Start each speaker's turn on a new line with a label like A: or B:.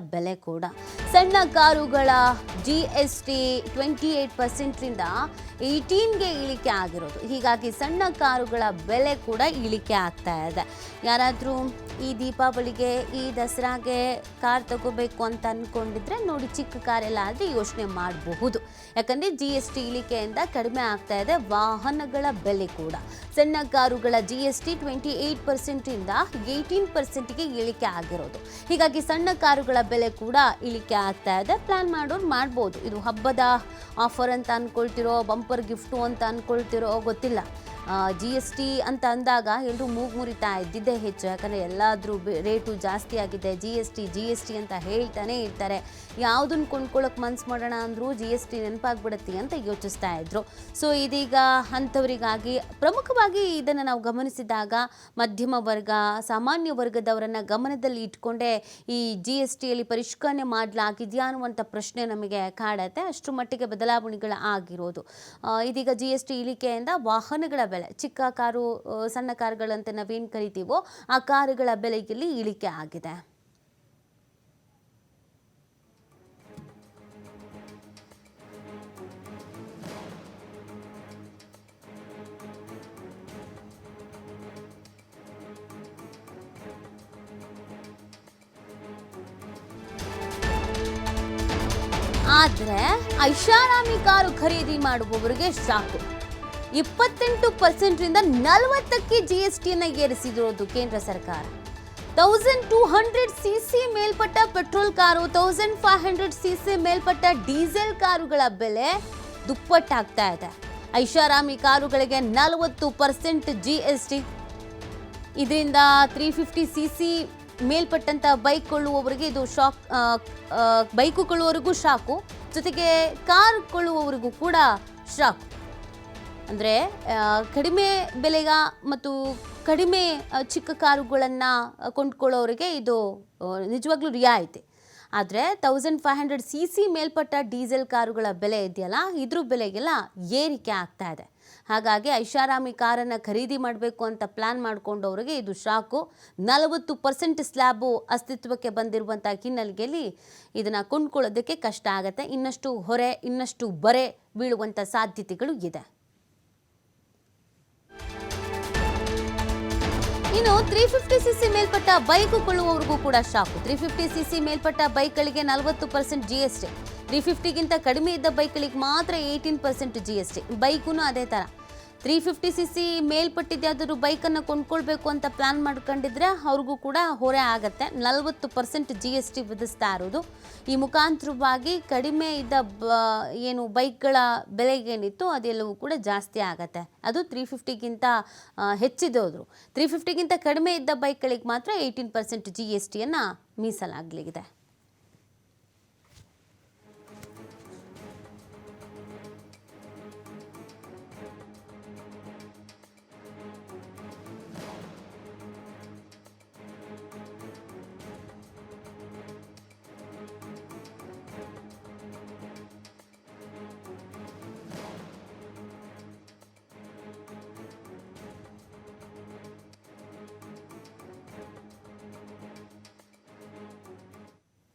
A: ಬೆಲೆ ಕೂಡ. ಸಣ್ಣ ಕಾರುಗಳ G S T twenty eight ಪರ್ಸೆಂಟ್ರಿಂದ ಏಯ್ಟೀನ್ಗೆ ಇಳಿಕೆ ಆಗಿರೋದು. ಹೀಗಾಗಿ ಸಣ್ಣ ಕಾರುಗಳ ಬೆಲೆ ಕೂಡ ಇಳಿಕೆ ಆಗ್ತಾ ಇದೆ. ಯಾರಾದರೂ ಈ ದೀಪಾವಳಿಗೆ, ಈ ದಸರಾಗೆ ಕಾರ್ ತಗೋಬೇಕು ಅಂತ ಅಂದ್ಕೊಂಡಿದ್ರೆ ನೋಡಿ ಚಿಕ್ಕ ಕಾರೆಲ್ಲ ಆದರೆ ಯೋಚನೆ ಮಾಡಬಹುದು. ಯಾಕಂದರೆ ಜಿ ಎಸ್ ಟಿ ಇಳಿಕೆಯಿಂದ ಕಡಿಮೆ ಆಗ್ತಾ ಇದೆ, ವಾಹನಗಳ ಬೆಲೆ ಕೂಡ. ಸಣ್ಣ ಕಾರುಗಳ G S T twenty eight ಪರ್ಸೆಂಟಿಂದ eighteen ಪರ್ಸೆಂಟ್ಗೆ ಇಳಿಕೆ ಆಗಿರೋದು. ಹೀಗಾಗಿ ಸಣ್ಣ ಕಾರುಗಳ ಬೆಲೆ ಕೂಡ ಇಳಿಕೆ ಆಗ್ತಾ ಇದೆ. ಪ್ಲಾನ್ ಮಾಡೋರು ಮಾಡ್ಬೋದು. ಇದು ಹಬ್ಬದ ಆಫರ್ ಅಂತ ಅಂದ್ಕೊಳ್ತಿರೋ ಬಂಪರ್ ಗಿಫ್ಟು ಅಂತ ಅಂದ್ಕೊಳ್ತಿರೋ ಗೊತ್ತಿಲ್ಲ. ಜಿ ಎಸ್ ಟಿ ಅಂತ ಅಂದಾಗ ಎಲ್ಲರೂ ಮೂಗು ಮುರಿತಾ ಇದ್ದಿದ್ದೇ ಹೆಚ್ಚು. ಯಾಕಂದರೆ ಎಲ್ಲಾದರೂ ರೇಟು ಜಾಸ್ತಿ ಆಗಿದೆ. G S T G S T ಅಂತ ಹೇಳ್ತಾನೆ ಇರ್ತಾರೆ. ಯಾವುದನ್ನು ಕೊಂಡ್ಕೊಳ್ಳೋಕೆ ಮನ್ಸು ಮಾಡೋಣ ಅಂದರೂ ಜಿ ಎಸ್ ಟಿ ನೆನಪಾಗ್ಬಿಡತ್ತೆ ಅಂತ ಯೋಚಿಸ್ತಾ ಇದ್ರು. ಸೊ ಇದೀಗ ಅಂಥವರಿಗಾಗಿ ಪ್ರಮುಖವಾಗಿ ಇದನ್ನು ನಾವು ಗಮನಿಸಿದಾಗ ಮಧ್ಯಮ ವರ್ಗ, ಸಾಮಾನ್ಯ ವರ್ಗದವರನ್ನು ಗಮನದಲ್ಲಿ ಇಟ್ಕೊಂಡೇ ಈ ಜಿ ಎಸ್ ಟಿಯಲ್ಲಿ ಪರಿಷ್ಕರಣೆ ಮಾಡಲಾಗಿದೆಯಾ ಅನ್ನುವಂಥ ಪ್ರಶ್ನೆ ನಮಗೆ ಕಾಡತ್ತೆ. ಅಷ್ಟು ಮಟ್ಟಿಗೆ ಬದಲಾವಣೆಗಳು ಆಗಿರೋದು. ಇದೀಗ ಜಿ ಎಸ್ ಟಿ ಇಳಿಕೆಯಿಂದ ವಾಹನಗಳ ಬೆಲೆ ಚಿಕ್ಕ ಕಾರು ಸಣ್ಣ ಕಾರುಗಳಂತೆ ನಾವೇನು ಕರಿತೀವೋ ಆ ಕಾರುಗಳ ಬೆಲೆಯಲ್ಲಿ ಇಳಿಕೆ ಆಗಿದೆ. ಆದರೆ ಐಷಾರಾಮಿ ಕಾರು ಖರೀದಿ ಮಾಡುವವರಿಗೆ ಶಾಕು. ಇಪ್ಪತ್ತೆಂಟು ಪರ್ಸೆಂಟ್ರಿಂದ ನಲವತ್ತಕ್ಕೆ ಜಿ ಎಸ್ ಟಿಯನ್ನು ಏರಿಸಿದಿರೋದು ಕೇಂದ್ರ ಸರ್ಕಾರ. Thousand two hundred C C ಮೇಲ್ಪಟ್ಟ petrol car thousand five hundred C C ಮೇಲ್ಪಟ್ಟ ಡೀಸೆಲ್ ಕಾರುಗಳ ಬೆಲೆ ದುಪ್ಪಟ್ಟಾಗ್ತಾ ಇದೆ. ಐಷಾರಾಮಿ ಕಾರುಗಳಿಗೆ ನಲವತ್ತು ಪರ್ಸೆಂಟ್ ಜಿ ಎಸ್ ಟಿ ಇದರಿಂದ ತ್ರೀ ಫಿಫ್ಟಿ ಸಿ ಸಿ ಮೇಲ್ಪಟ್ಟಂಥ ಬೈಕ್ ಕೊಳ್ಳುವವರಿಗೆ ಇದು ಶಾಕ್ ಬೈಕು ಕೊಳ್ಳುವವರಿಗೂ ಶಾಕು, ಜೊತೆಗೆ ಕಾರ್ ಕೊಳ್ಳುವವರಿಗೂ ಕೂಡ ಶಾಕ್. ಅಂದರೆ ಕಡಿಮೆ ಬೆಲೆಗ ಮತ್ತು ಕಡಿಮೆ ಚಿಕ್ಕ ಕಾರುಗಳನ್ನು ಕೊಂಡ್ಕೊಳ್ಳೋರಿಗೆ ಇದು ನಿಜವಾಗ್ಲೂ ರಿಯಾಯಿತಿ ಆದರೆ thousand five hundred C C ಮೇಲ್ಪಟ್ಟ ಡೀಸೆಲ್ ಕಾರುಗಳ ಬೆಲೆ ಇದೆಯಲ್ಲ, ಇದ್ರ ಬೆಲೆಗೆಲ್ಲ ಏರಿಕೆ ಆಗ್ತಾ ಇದೆ. ಹಾಗಾಗಿ ಐಷಾರಾಮಿ ಕಾರನ್ನು ಖರೀದಿ ಮಾಡಬೇಕು ಅಂತ ಪ್ಲ್ಯಾನ್ ಮಾಡಿಕೊಂಡವ್ರಿಗೆ ಇದು ಶಾಕು. ನಲವತ್ತು ಪರ್ಸೆಂಟ್ ಸ್ಲ್ಯಾಬು ಅಸ್ತಿತ್ವಕ್ಕೆ ಬಂದಿರುವಂಥ ಹಿನ್ನೆಲೆಯಲ್ಲಿ ಇದನ್ನು ಕೊಂಡ್ಕೊಳ್ಳೋದಕ್ಕೆ ಕಷ್ಟ ಆಗುತ್ತೆ. ಇನ್ನಷ್ಟು ಹೊರೆ, ಇನ್ನಷ್ಟು ಬರೆ ಬೀಳುವಂಥ ಸಾಧ್ಯತೆಗಳು ಇದೆ. ಇನ್ನು ತ್ರೀ ಫಿಫ್ಟಿ ಸಿ ಸಿ ಮೇಲ್ಪಟ್ಟ ಬೈಕ್ ಕೊಳ್ಳುವವರಿಗೂ ಕೂಡ shock. Three fifty C C ಮೇಲ್ಪಟ್ಟ ಬೈಕ್ಗಳಿಗೆ ನಲವತ್ತು percent G S T three ಫಿಫ್ಟಿಗಿಂತ ಕಡಿಮೆ ಇದ್ದ ಬೈಕ್ಗಳಿಗೆ ಮಾತ್ರ eighteen percent G S T bike ಅದೇ ಥರ. ತ್ರೀ ಫಿಫ್ಟಿ ಸಿ ಸಿ ಮೇಲ್ಪಟ್ಟಿದ್ದಾದರೂ ಬೈಕನ್ನು ಕೊಂಡ್ಕೊಳ್ಬೇಕು ಅಂತ ಪ್ಲ್ಯಾನ್ ಮಾಡ್ಕೊಂಡಿದ್ರೆ ಅವ್ರಿಗೂ ಕೂಡ ಹೊರೆ ಆಗುತ್ತೆ. ನಲವತ್ತು ಪರ್ಸೆಂಟ್ ಜಿ ಎಸ್ ಟಿ ವಿಧಿಸ್ತಾ ಇರೋದು. ಈ ಮುಖಾಂತರವಾಗಿ ಕಡಿಮೆ ಇದ್ದ ಬ, ಏನು ಬೈಕ್ಗಳ ಬೆಲೆಗೇನಿತ್ತು, ಅದೆಲ್ಲವೂ ಕೂಡ ಜಾಸ್ತಿ ಆಗುತ್ತೆ. ಅದು ತ್ರೀ ಫಿಫ್ಟಿಗಿಂತ ಹೆಚ್ಚಿದೋದ್ರು ತ್ರೀ ಫಿಫ್ಟಿಗಿಂತ ಕಡಿಮೆ ಇದ್ದ ಬೈಕ್ಗಳಿಗೆ ಮಾತ್ರ ಏಯ್ಟೀನ್ ಪರ್ಸೆಂಟ್ ಜಿ ಎಸ್ ಟಿಯನ್ನು ಮೀಸಲಾಗಲಿದೆ